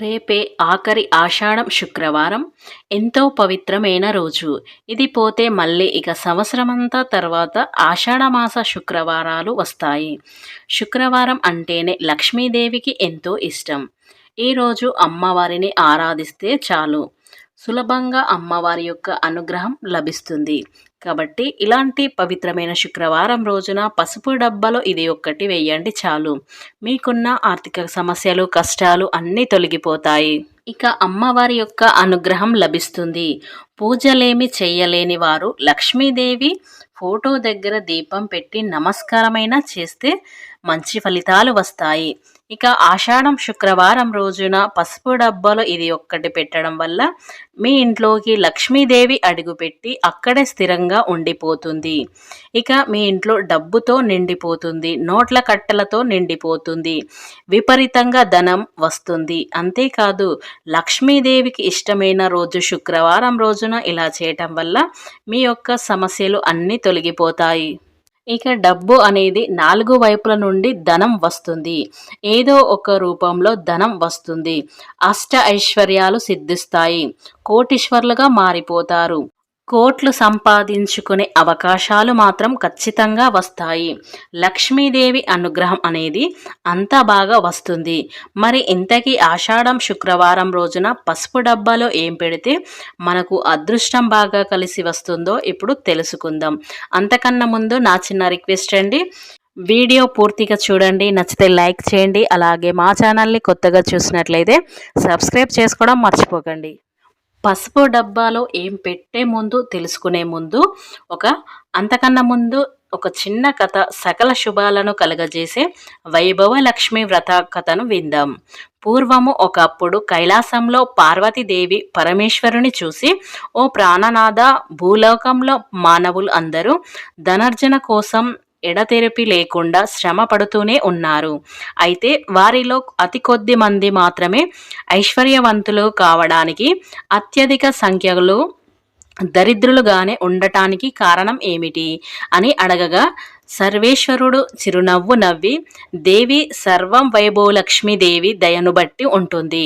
రేపే ఆఖరి ఆషాఢం శుక్రవారం. ఎంతో పవిత్రమైన రోజు. ఇది పోతే మళ్ళీ ఇక సంవత్సరమంతా తర్వాత ఆషాఢమాస శుక్రవారాలు వస్తాయి. శుక్రవారం అంటేనే లక్ష్మీదేవికి ఎంతో ఇష్టం. ఈరోజు అమ్మవారిని ఆరాధిస్తే చాలు. సులభంగా అమ్మవారి యొక్క అనుగ్రహం లభిస్తుంది. కాబట్టి ఇలాంటి పవిత్రమైన శుక్రవారం రోజున పసుపు డబ్బాలో ఇది ఒక్కటి వేయండి చాలు. మీకున్న ఆర్థిక సమస్యలు కష్టాలు అన్నీ తొలగిపోతాయి. ఇక అమ్మవారి యొక్క అనుగ్రహం లభిస్తుంది. పూజలేమి చెయ్యలేని వారు లక్ష్మీదేవి ఫోటో దగ్గర దీపం పెట్టి నమస్కారమైనా చేస్తే మంచి ఫలితాలు వస్తాయి. ఇక ఆషాఢం శుక్రవారం రోజున పసుపు డబ్బాలో ఇది ఒక్కటి పెట్టడం వల్ల మీ ఇంట్లోకి లక్ష్మీదేవి అడుగుపెట్టి అక్కడే స్థిరంగా ఉండిపోతుంది. ఇక మీ ఇంట్లో డబ్బుతో నిండిపోతుంది నోట్ల కట్టలతో నిండిపోతుంది విపరీతంగా ధనం వస్తుంది. అంతేకాదు లక్ష్మీదేవికి ఇష్టమైన రోజు శుక్రవారం రోజున ఇలా చేయటం వల్ల మీ యొక్క సమస్యలు అన్నీ తొలగిపోతాయి. ఇక డబ్బు అనేది నాలుగు వైపుల నుండి ధనం వస్తుంది. ఏదో ఒక రూపంలో ధనం వస్తుంది. అష్ట ఐశ్వర్యాలు సిద్ధిస్తాయి. కోటీశ్వర్లుగా మారిపోతారు. కోట్లు సంపాదించుకునే అవకాశాలు మాత్రం ఖచ్చితంగా వస్తాయి. లక్ష్మీదేవి అనుగ్రహం అనేది అంత బాగా వస్తుంది. మరి ఇంతకీ ఆషాఢం శుక్రవారం రోజున పసుపు డబ్బాలో ఏం పెడితే మనకు అదృష్టం బాగా కలిసి వస్తుందో ఇప్పుడు తెలుసుకుందాం. అంతకన్నా ముందు నా చిన్న రిక్వెస్ట్ అండి. వీడియో పూర్తిగా చూడండి నచ్చితే లైక్ చేయండి అలాగే మా ఛానల్ని కొత్తగా చూసినట్లయితే సబ్స్క్రైబ్ చేసుకోవడం మర్చిపోకండి. పసుపు డబ్బాలో ఏం పెట్టే ముందు తెలుసుకునే ముందు ఒక అంతకన్నా ముందు ఒక చిన్న కథ సకల శుభాలను కలగజేసే వైభవ లక్ష్మి వ్రత కథను విందాం. పూర్వము ఒకప్పుడు కైలాసంలో పార్వతీదేవి పరమేశ్వరుని చూసి ఓ ప్రాణనాథ భూలోకంలో మానవులు అందరూ ధనర్జన కోసం ఎడతెరిపి లేకుండా శ్రమ పడుతూనే ఉన్నారు. అయితే వారిలో అతి కొద్ది మంది మాత్రమే ఐశ్వర్యవంతులు కావడానికి అత్యధిక సంఖ్యలో దరిద్రులుగానే ఉండటానికి కారణం ఏమిటి అని అడగగా సర్వేశ్వరుడు చిరునవ్వు నవ్వి దేవి సర్వం వైభవలక్ష్మీదేవి దయను బట్టి ఉంటుంది.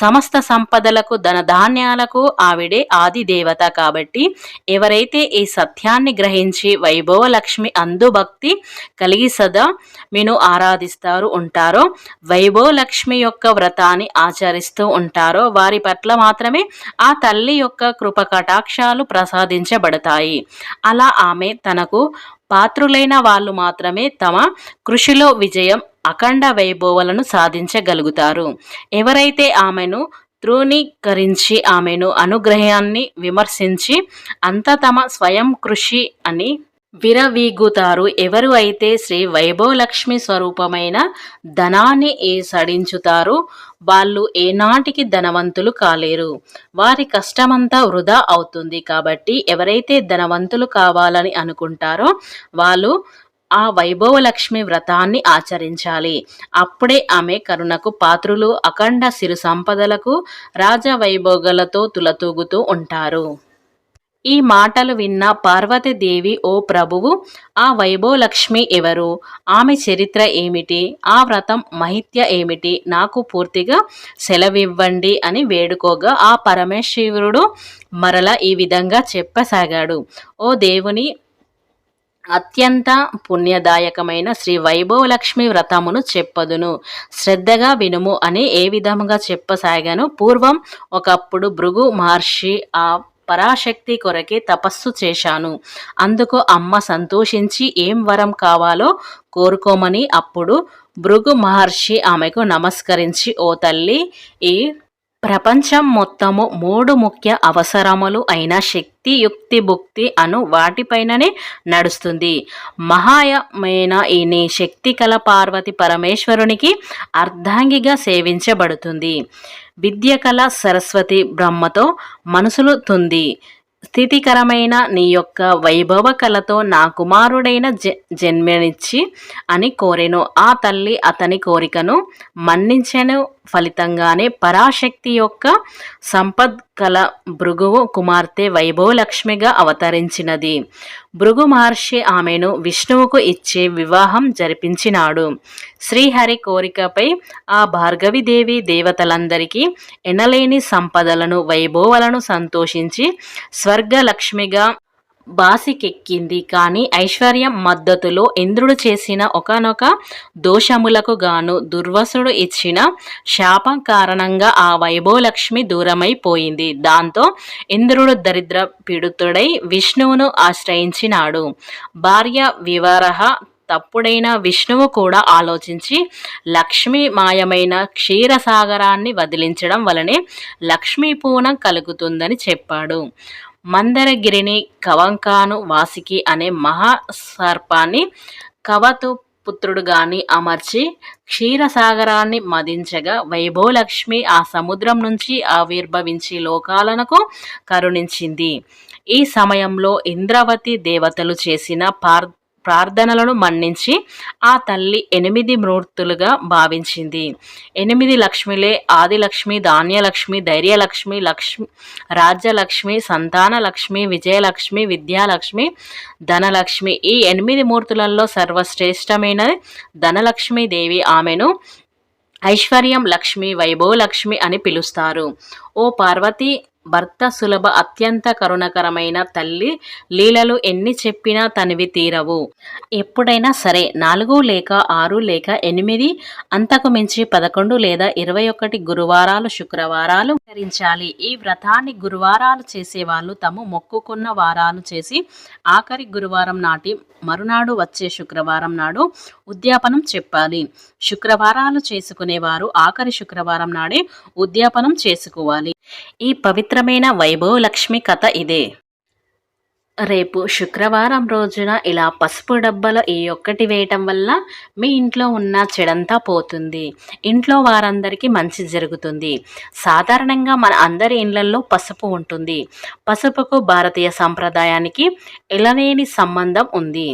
సమస్త సంపదలకు ధనధాన్యాలకు ఆవిడే ఆది దేవత కాబట్టి ఎవరైతే ఈ సత్యాన్ని గ్రహించి వైభవలక్ష్మి అందుభక్తి కలిగి సదా మీను ఆరాధిస్తారు ఉంటారో వైభవలక్ష్మి యొక్క వ్రతాన్ని ఆచరిస్తూ ఉంటారో వారి పట్ల మాత్రమే ఆ తల్లి యొక్క కృప కటాక్షాలు ప్రసాదించబడతాయి. అలా ఆమె తనకు పాత్రులైన వాళ్ళు మాత్రమే తమ కృషిలో విజయం అఖండ వైభవాలను సాధించగలుగుతారు. ఎవరైతే ఆమెను ధృవీకరించి ఆమెను అనుగ్రహాన్ని విమర్శించి అంత తమ స్వయం కృషి అని విరవీగుతారు. ఎవరు అయితే శ్రీ వైభవలక్ష్మి స్వరూపమైన ధనాన్ని ఏ సడించుతారో వాళ్ళు ఏనాటికి ధనవంతులు కాలేరు. వారి కష్టమంతా వృధా అవుతుంది. కాబట్టి ఎవరైతే ధనవంతులు కావాలని అనుకుంటారో వాళ్ళు ఆ వైభవలక్ష్మి వ్రతాన్ని ఆచరించాలి. అప్పుడే ఆమె కరుణకు పాత్రులు అఖండ సిరు సంపదలకు రాజవైభోగలతో తులతూగుతూ ఉంటారు. ఈ మాటలు విన్న పార్వతీదేవి ఓ ప్రభువు ఆ వైభవలక్ష్మి ఎవరు? ఆమె చరిత్ర ఏమిటి? ఆ వ్రతం మహిత్య ఏమిటి? నాకు పూర్తిగా సెలవివ్వండి అని వేడుకోగా ఆ పరమేశ్వరుడు మరల ఈ విధంగా చెప్పసాగాడు. ఓ దేవుని అత్యంత పుణ్యదాయకమైన శ్రీ వైభవలక్ష్మి వ్రతమును చెప్పదును. శ్రద్ధగా వినుము అని ఏ విధముగా చెప్పసాగాను. పూర్వం ఒకప్పుడు భృగు మహర్షి ఆ పరాశక్తి కొరకే తపస్సు చేశాను. అందుకు అమ్మ సంతోషించి ఏం వరం కావాలో కోరుకోమని అప్పుడు భృగు మహర్షి ఆమెకు నమస్కరించి ఓ తల్లి ఈ ప్రపంచం మొత్తము మూడు ముఖ్య అవసరములు అయిన శక్తి యుక్తి భుక్తి అను వాటిపైననే నడుస్తుంది. మహాయమైన ఈ నీ శక్తి కల పార్వతి పరమేశ్వరునికి అర్ధాంగిగా సేవించబడుతుంది. విద్యకళ సరస్వతి బ్రహ్మతో మనసులుతుంది. స్థితికరమైన నీ యొక్క వైభవ కలతో నా కుమారుడైన జ జన్మనిచ్చి అని కోరెను. ఆ తల్లి అతని కోరికను మన్నించెను ఫలితంగానే పరాశక్తి యొక్క సంపద్ కల భృగువు కుమార్తె వైభవలక్ష్మిగా అవతరించినది. భృగు మహర్షి ఆమెను విష్ణువుకు ఇచ్చే వివాహం జరిపించినాడు. శ్రీహరి కోరికపై ఆ భార్గవిదేవి దేవతలందరికీ ఎనలేని సంపదలను వైభవాలను సంతోషించి స్వర్గలక్ష్మిగా బాసికెక్కింది. కానీ ఐశ్వర్యం మద్దతులో ఇంద్రుడు చేసిన ఒకనొక దోషములకు గాను దుర్వసుడు ఇచ్చిన శాపం కారణంగా ఆ వైభవలక్ష్మి దూరమైపోయింది. దాంతో ఇంద్రుడు దరిద్ర పీడితుడై విష్ణువును ఆశ్రయించినాడు. భార్య వివరహ తప్పుడైన విష్ణువు కూడా ఆలోచించి లక్ష్మీ మాయమైన క్షీరసాగరాన్ని వదిలించడం వలనే లక్ష్మీ పూనం కలుగుతుందని చెప్పాడు. మందరగిరిని కవంకాను వాసికి అనే మహాసర్పాన్ని కవతు పుత్రుడుగాని అమర్చి క్షీరసాగరాన్ని మదించగా వైభవలక్ష్మి ఆ సముద్రం నుంచి ఆవిర్భవించి లోకాలకు కరుణించింది. ఈ సమయంలో ఇంద్రవతి దేవతలు చేసిన పార్ ప్రార్థనలను మన్నించి ఆ తల్లి ఎనిమిది మూర్తులుగా భావించింది. ఎనిమిది లక్ష్మిలే ఆదిలక్ష్మి ధాన్యలక్ష్మి ధైర్యలక్ష్మి లక్ష్మి రాజ్యలక్ష్మి సంతానలక్ష్మి విజయలక్ష్మి విద్యాలక్ష్మి ధనలక్ష్మి. ఈ ఎనిమిది మూర్తులలో సర్వశ్రేష్టమైన ధనలక్ష్మి దేవి ఆమెను ఐశ్వర్యం లక్ష్మి వైభవ లక్ష్మి అని పిలుస్తారు. ఓ పార్వతి భర్త సులభ అత్యంత కరుణకరమైన తల్లి. లీలలు ఎన్ని చెప్పినా తనివి తీరవు. ఎప్పుడైనా సరే నాలుగు లేక ఆరు లేక ఎనిమిది అంతకు మించి పదకొండు లేదా ఇరవై ఒకటి గురువారాలు శుక్రవారాలు ధరించాలి ఈ వ్రతాన్ని గురువారాలు చేసేవాళ్ళు తాము మొక్కుకున్న వారాలు చేసి ఆఖరి గురువారం నాటి మరునాడు వచ్చే శుక్రవారం నాడు ఉద్యాపనం చెప్పాలి. శుక్రవారాలు చేసుకునేవారు ఆఖరి శుక్రవారం నాడే ఉద్యాపనం చేసుకోవాలి. ఈ పవిత్రమైన వైభవ లక్ష్మి కథ ఇదే. రేపు శుక్రవారం రోజున ఇలా పసుపు డబ్బాలో ఈ ఒక్కటి వేయటం వల్ల మీ ఇంట్లో ఉన్న చెడంతా పోతుంది. ఇంట్లో వారందరికీ మంచి జరుగుతుంది. సాధారణంగా మన అందరి ఇళ్ళలో పసుపు ఉంటుంది. పసుపుకు భారతీయ సంప్రదాయానికి ఎలనేని సంబంధం ఉంది.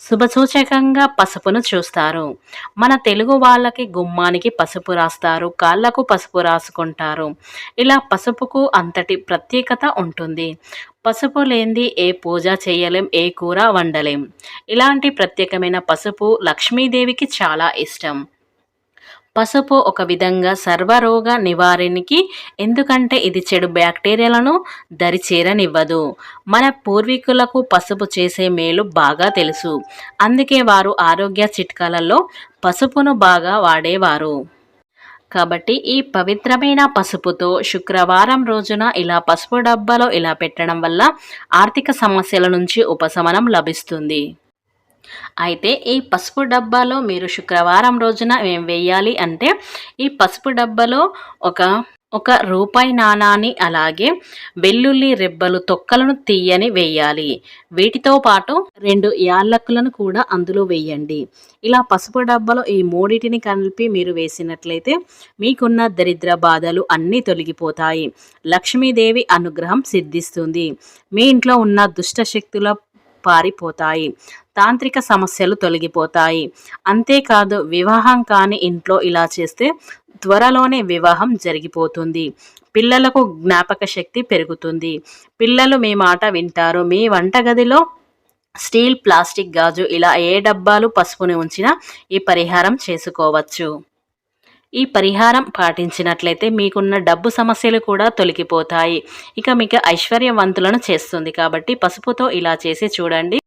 శుభసూచకంగా పసుపును చూస్తారు. మన తెలుగు వాళ్ళకి గుమ్మానికి పసుపు రాస్తారు. కాళ్ళకు పసుపు రాసుకుంటారు. ఇలా పసుపుకు అంతటి ప్రత్యేకత ఉంటుంది. పసుపు లేనిది ఏ పూజ చేయలేం ఏ కూర వండలేం. ఇలాంటి ప్రత్యేకమైన పసుపు లక్ష్మీదేవికి చాలా ఇష్టం. పసుపు ఒక విధంగా సర్వరోగ నివారణకి ఎందుకంటే ఇది చెడు బ్యాక్టీరియాలను దరిచేరనివ్వదు. మన పూర్వీకులకు పసుపు చేసే మేలు బాగా తెలుసు. అందుకే వారు ఆరోగ్య చిట్కాలలో పసుపును బాగా వాడేవారు. కాబట్టి ఈ పవిత్రమైన పసుపుతో శుక్రవారం రోజున ఇలా పసుపు డబ్బాలో ఇలా పెట్టడం వల్ల ఆర్థిక సమస్యల నుంచి ఉపశమనం లభిస్తుంది. అయితే ఈ పసుపు డబ్బాలో మీరు శుక్రవారం రోజున ఏం వేయాలి అంటే ఈ పసుపు డబ్బాలో ఒక ఒక రూపాయి నాణాన్ని అలాగే వెల్లుల్లి రెబ్బలు తొక్కలను తీయని వేయాలి. వీటితో పాటు రెండు యాలకులను కూడా అందులో వేయండి. ఇలా పసుపు డబ్బాలో ఈ మూడిటిని కలిపి మీరు వేసినట్లయితే మీకున్న దరిద్ర బాధలు అన్నీ తొలగిపోతాయి. లక్ష్మీదేవి అనుగ్రహం సిద్ధిస్తుంది. మీ ఇంట్లో ఉన్న దుష్ట శక్తుల పారిపోతాయి. తాంత్రిక సమస్యలు తొలగిపోతాయి. అంతేకాదు వివాహం కాని ఇంట్లో ఇలా చేస్తే త్వరలోనే వివాహం జరిగిపోతుంది. పిల్లలకు జ్ఞాపక శక్తి పెరుగుతుంది. పిల్లలు మీ మాట వింటారు. మీ వంటగదిలో స్టీల్ ప్లాస్టిక్ గాజు ఇలా ఏ డబ్బాలు పసుపుని ఉంచినా ఈ పరిహారం చేసుకోవచ్చు. ఈ పరిహారం పాటించినట్లయితే మీకున్న డబ్బు సమస్యలు కూడా తొలగిపోతాయి. ఇక మీకు ఐశ్వర్యవంతులను చేస్తుంది కాబట్టి పసుపుతో ఇలా చేసి చూడండి.